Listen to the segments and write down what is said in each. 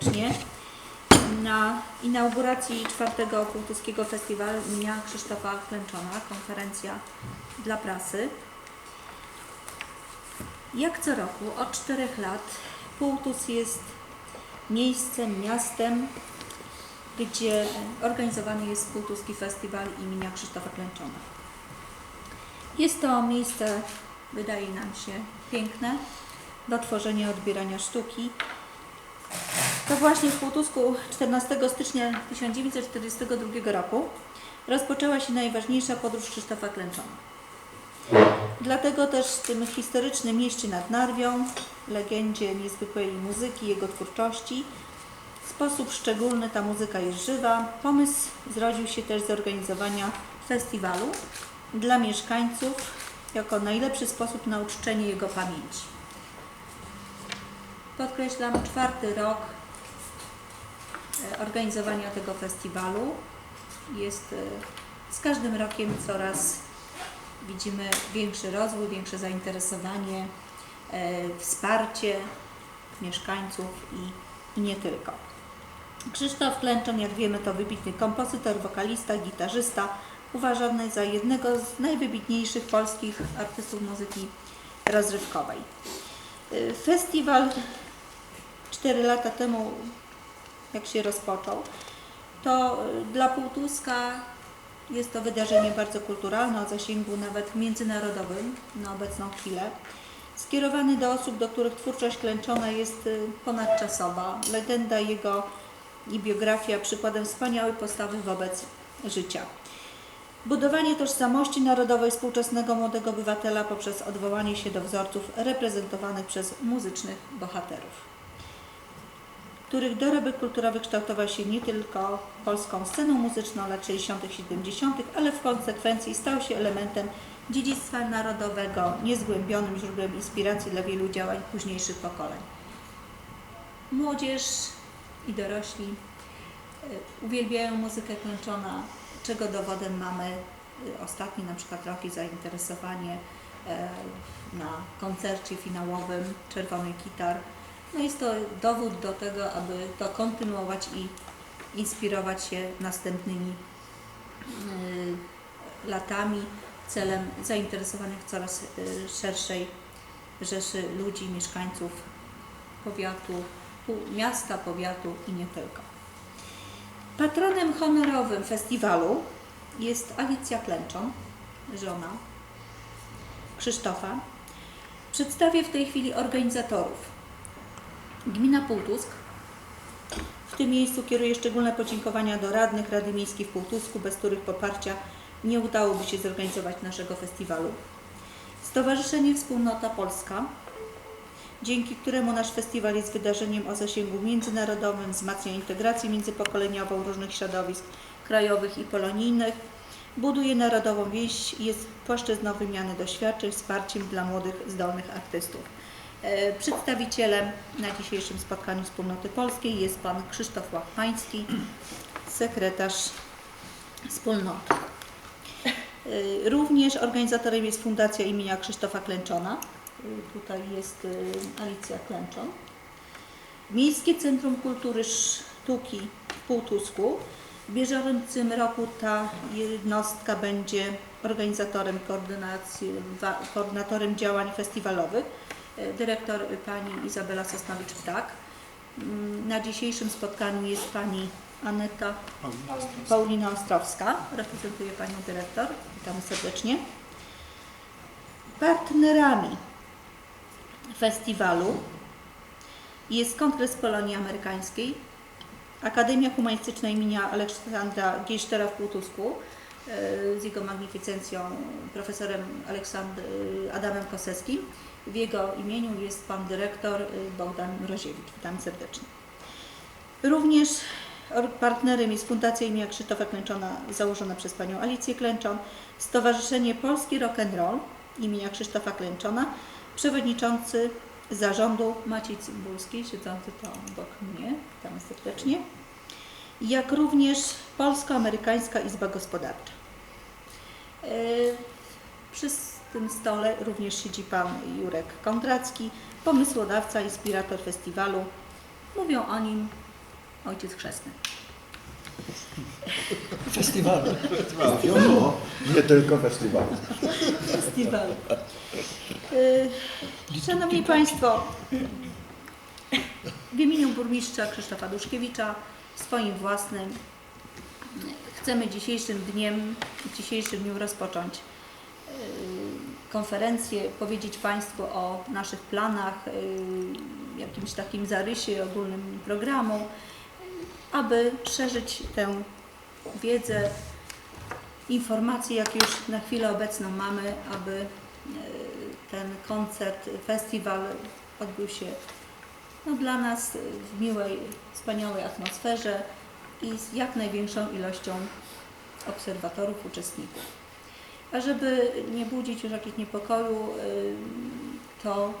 serdecznie na inauguracji czwartego Półtuskiego Festiwalu imienia Krzysztofa Klęczona, konferencja dla prasy. Jak co roku, od czterech lat, Półtus jest miejscem, miastem, gdzie organizowany jest Półtuski Festiwal imienia Krzysztofa Klęczona. Jest to miejsce, wydaje nam się, piękne do tworzenia, odbierania sztuki. To właśnie w Półtusku 14 stycznia 1942 roku rozpoczęła się najważniejsza podróż Krzysztofa Klęczona. Dlatego też w tym historycznym mieście nad Narwią, legendzie niezwykłej muzyki, jego twórczości, w sposób szczególny ta muzyka jest żywa. Pomysł zrodził się też z zorganizowania festiwalu dla mieszkańców jako najlepszy sposób na uczczenie jego pamięci. Podkreślam czwarty rok e, organizowania tego festiwalu. Jest e, z każdym rokiem coraz widzimy większy rozwój, większe zainteresowanie, e, wsparcie mieszkańców i, i nie tylko. Krzysztof Klęczon, jak wiemy, to wybitny kompozytor, wokalista, gitarzysta, uważany za jednego z najwybitniejszych polskich artystów muzyki rozrywkowej. Festiwal 4 lata temu, jak się rozpoczął, to y, dla Półtuska jest to wydarzenie bardzo kulturalne o zasięgu nawet międzynarodowym na obecną chwilę. Skierowany do osób, do których twórczość klęczona jest y, ponadczasowa. Legenda jego i biografia przykładem wspaniałej postawy wobec życia. Budowanie tożsamości narodowej współczesnego młodego obywatela poprzez odwołanie się do wzorców reprezentowanych przez muzycznych bohaterów, których dorobek kulturowy kształtował się nie tylko polską sceną muzyczną lat 60. i 70., ale w konsekwencji stał się elementem dziedzictwa narodowego, niezgłębionym źródłem inspiracji dla wielu działań późniejszych pokoleń. Młodzież i dorośli y, uwielbiają muzykę klęczona, czego dowodem mamy y, ostatni na przykład rok i zainteresowanie e, na koncercie finałowym Czerwonej Gitar. No jest to dowód do tego, aby to kontynuować i inspirować się następnymi y, latami celem zainteresowanych coraz y, szerszej rzeszy ludzi, mieszkańców powiatu, miasta, powiatu i nie tylko. Patronem honorowym festiwalu jest Alicja Klęczon, żona Krzysztofa. Przedstawię w tej chwili organizatorów. Gmina Półtusk. W tym miejscu kieruję szczególne podziękowania do radnych Rady Miejskiej w Półtusku, bez których poparcia nie udałoby się zorganizować naszego festiwalu. Stowarzyszenie Wspólnota Polska, dzięki któremu nasz festiwal jest wydarzeniem o zasięgu międzynarodowym, wzmacnia integrację międzypokoleniową różnych środowisk krajowych i polonijnych, buduje narodową wieś i jest płaszczyzną wymiany doświadczeń, wsparciem dla młodych, zdolnych artystów. E, Przedstawicielem na dzisiejszym spotkaniu Wspólnoty Polskiej jest pan Krzysztof Łachmański, sekretarz wspólnoty. E, Również organizatorem jest Fundacja imienia Krzysztofa Klęczona. E, Tutaj jest Alicja Klęczon. Miejskie Centrum Kultury Sztuki w Półtusku. W bieżącym roku ta jednostka będzie organizatorem koordynatorem działań festiwalowych. Dyrektor pani Izabela Sosnowicz-Ptak. Mm, Na dzisiejszym spotkaniu jest pani Aneta Paulina Ostrowska, reprezentuje panią dyrektor. Witamy serdecznie. Partnerami festiwalu jest Kongres Polonii Amerykańskiej, Akademia Humanistyczna imienia Aleksandra Giesztera w Półtusku e, z jego magnificencją profesorem Aleksandr, Adamem Koseckim. W jego imieniu jest pan dyrektor e, Bogdan Mroziewicz. Witam serdecznie. Również partnerem jest Fundacja imienia Krzysztofa Klęczona założona przez panią Alicję Klęczon, Stowarzyszenie Polski Rock Roll imienia Krzysztofa Klęczona, przewodniczący zarządu Maciej Cymbulski, siedzący to obok mnie, witam serdecznie, jak również Polsko-Amerykańska Izba Gospodarcza. E, Przy tym stole również siedzi pan Jurek Kondracki, pomysłodawca, inspirator festiwalu. Mówią o nim ojciec chrzestny. Festiwal. Nie tylko festiwal. Festiwal. Y, Szanowni Państwo, w imieniu burmistrza Krzysztofa Duszkiewicza, swoim własnym, chcemy dzisiejszym dniem, dzisiejszym dniu rozpocząć y, konferencję, powiedzieć Państwu o naszych planach, y, jakimś takim zarysie ogólnym programu, aby szerzyć tę wiedzę, informacje, jakie już na chwilę obecną mamy, aby e, ten koncert, festiwal odbył się no, dla nas w miłej, wspaniałej atmosferze i z jak największą ilością obserwatorów, uczestników. A żeby nie budzić już jakichś niepokoju, y, to,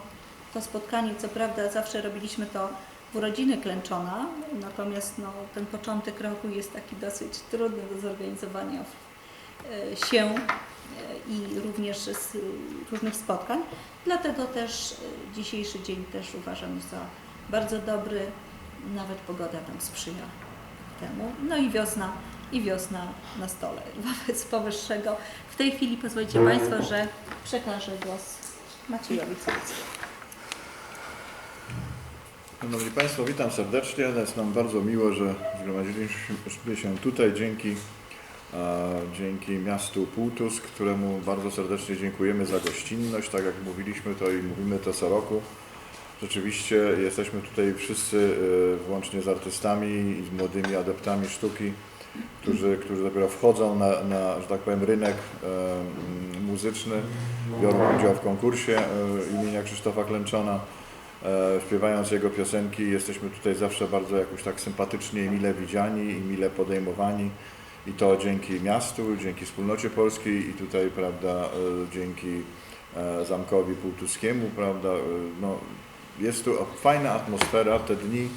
to spotkanie, co prawda zawsze robiliśmy to w urodziny Klęczona, natomiast no, ten początek roku jest taki dosyć trudny do zorganizowania e, się e, i również z różnych spotkań. Dlatego też dzisiejszy dzień też uważam za bardzo dobry. Nawet pogoda nam sprzyja temu. No i wiosna, i wiosna na stole. Wobec powyższego w tej chwili pozwolicie Państwo, że przekażę głos Maciejowi Całickiemu. Szanowni Państwo, witam serdecznie. Jest nam bardzo miło, że zgromadziliśmy się tutaj dzięki, dzięki miastu Półtusk, któremu bardzo serdecznie dziękujemy za gościnność. Tak jak mówiliśmy to i mówimy to co roku. Rzeczywiście jesteśmy tutaj wszyscy, e, włącznie z artystami i z młodymi adeptami sztuki, którzy, którzy dopiero wchodzą na, na że tak powiem, rynek muzyczny, biorą udział w konkursie e, imienia Krzysztofa Klęczona. E, śpiewając jego piosenki jesteśmy tutaj zawsze bardzo jakoś tak sympatycznie i mile widziani i mile podejmowani i to dzięki miastu, dzięki wspólnocie polskiej i tutaj prawda e, dzięki e, Zamkowi Półtuskiemu prawda no, jest tu fajna atmosfera te dni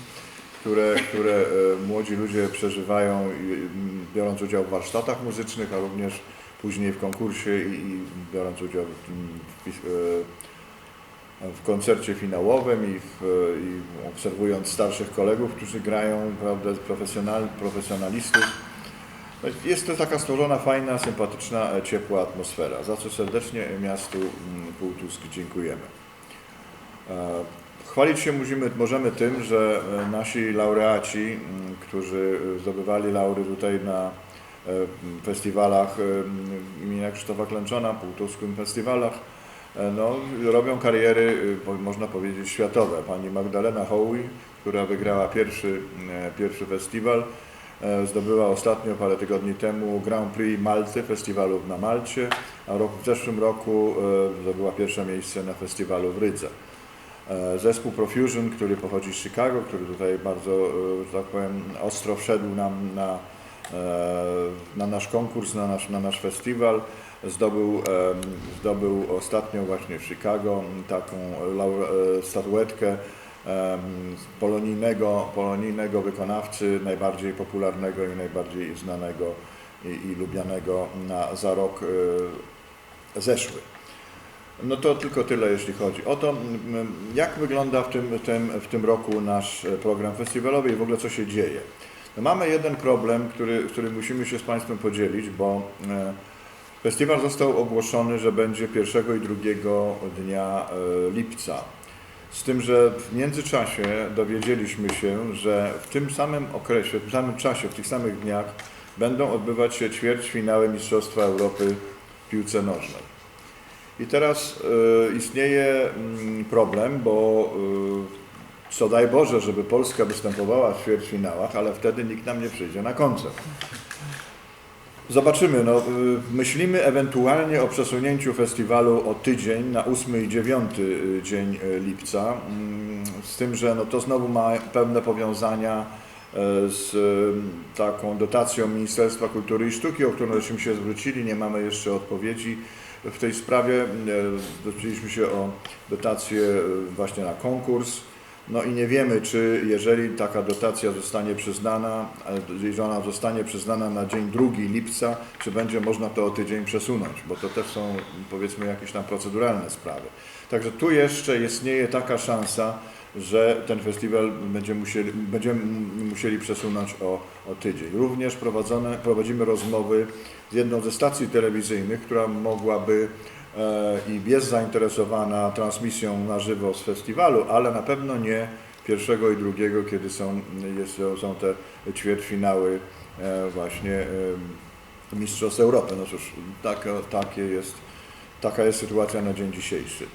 które, które e, młodzi ludzie przeżywają i, m, biorąc udział w warsztatach muzycznych, a również później w konkursie i, biorąc udział w, w, w, w koncercie finałowym i, w, i obserwując starszych kolegów, którzy grają, prawda, profesjonal, profesjonalistów. Jest to taka stworzona, fajna, sympatyczna, e, ciepła atmosfera, za co serdecznie miastu mm, Półtusk dziękujemy. E, Chwalić się musimy, możemy tym, że e, nasi laureaci, którzy zdobywali laury tutaj na e, festiwalach e, imienia Krzysztofa Klęczona, półtuskim festiwalach, e, no, robią kariery, e, można powiedzieć, światowe. Pani Magdalena Hołi, która wygrała pierwszy, e, pierwszy festiwal, e, zdobyła ostatnio, parę tygodni temu, Grand Prix Malty, festiwalu na Malcie, a w zeszłym roku e, zdobyła pierwsze miejsce na festiwalu w Rydze. E, Zespół Profusion, który pochodzi z Chicago, który tutaj bardzo, e, że tak powiem, ostro wszedł nam na, e, na nasz konkurs, na nasz, na nasz festiwal. Zdobył, zdobył ostatnio właśnie w Chicago taką statuetkę polonijnego, polonijnego wykonawcy, najbardziej popularnego i najbardziej znanego i, i lubianego na, za rok zeszły. No to tylko tyle, jeśli chodzi o to, mm, jak wygląda w tym, tym, w tym roku nasz e, program festiwalowy i w ogóle co się dzieje. No mamy jeden problem, który, który musimy się z Państwem podzielić, bo e, festiwal został ogłoszony, że będzie 1 i 2 dnia e, lipca. Z tym, że w międzyczasie dowiedzieliśmy się, że w tym samym okresie, w tym samym czasie, w tych samych dniach będą odbywać się ćwierćfinały Mistrzostwa Europy w piłce nożnej. I teraz y, istnieje mm, problem, bo y, co daj Boże, żeby Polska występowała w ćwierćfinałach, ale wtedy nikt nam nie przyjdzie na koncert. Zobaczymy. No, y, myślimy ewentualnie o przesunięciu festiwalu o tydzień na 8 i 9 y, dzień lipca. Mm, Z tym, że no, to znowu ma pewne powiązania e, z y, taką dotacją Ministerstwa Kultury i Sztuki, o którą żeśmy się zwrócili. Nie mamy jeszcze odpowiedzi w tej sprawie. E, Zwróciliśmy się o dotację e, właśnie na konkurs. No i nie wiemy, czy jeżeli taka dotacja zostanie przyznana, e, jeżeli ona zostanie przyznana na dzień 2 lipca, czy będzie można to o tydzień przesunąć, bo to też są powiedzmy jakieś tam proceduralne sprawy. Także tu jeszcze istnieje taka szansa, że ten festiwal będzie musieli, będziemy musieli przesunąć o, o tydzień. Również prowadzone, prowadzimy rozmowy z jedną ze stacji telewizyjnych, która mogłaby e, i jest zainteresowana transmisją na żywo z festiwalu, ale na pewno nie pierwszego i drugiego, kiedy są, jest, są te ćwierćfinały e, właśnie e, Mistrzostw Europy. No cóż, takie jest, taka jest sytuacja na dzień dzisiejszy.